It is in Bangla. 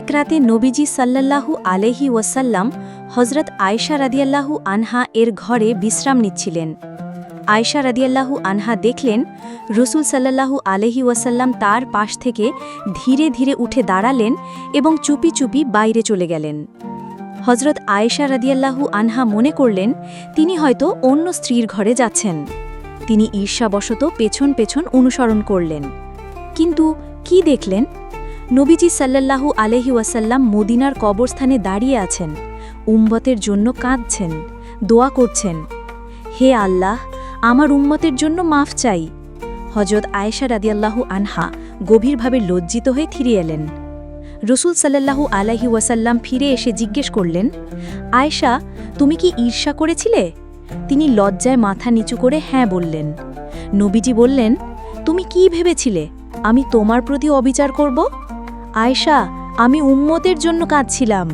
এক রাতে নবীজি সাল্লাল্লাহু আলহি ওয়াসাল্লাম হজরত আয়শা রাদিয়াল্লাহু আনহা এর ঘরে বিশ্রাম নিচ্ছিলেন। আয়শা রাদিয়াল্লাহু আনহা দেখলেন, রসুল সাল্লাল্লাহু আলহি ওয়াসাল্লাম তার পাশ থেকে ধীরে ধীরে উঠে দাঁড়ালেন এবং চুপি চুপি বাইরে চলে গেলেন। হজরত আয়েশা রাদিয়াল্লাহু আনহা মনে করলেন, তিনি হয়তো অন্য স্ত্রীর ঘরে যাচ্ছেন। তিনি ঈর্ষাবশত পেছন পেছন অনুসরণ করলেন। কিন্তু কি দেখলেন? নবীজি সাল্লাল্লাহু আলহি ওয়াসাল্লাম মদিনার কবরস্থানে দাঁড়িয়ে আছেন, উম্মতের জন্য কাঁদছেন, দোয়া করছেন। হে আল্লাহ, আমার উম্মতের জন্য মাফ চাই। হজরত আয়েশা রাদিয়াল্লাহু আনহা গভীরভাবে লজ্জিত হয়ে ফিরে এলেন। রসুল সাল্লাল্লাহু আলাহি ওয়াসাল্লাম ফিরে এসে জিজ্ঞেস করলেন, আয়েশা, তুমি কি ঈর্ষা করেছিলে? তিনি লজ্জায় মাথা নিচু করে হ্যাঁ বললেন। নবীজি বললেন, তুমি কি ভেবেছিলে? আমি তোমার প্রতি অবিচার করব? আয়েশা আমি উম্মতের জন্য কাঁদছিলাম।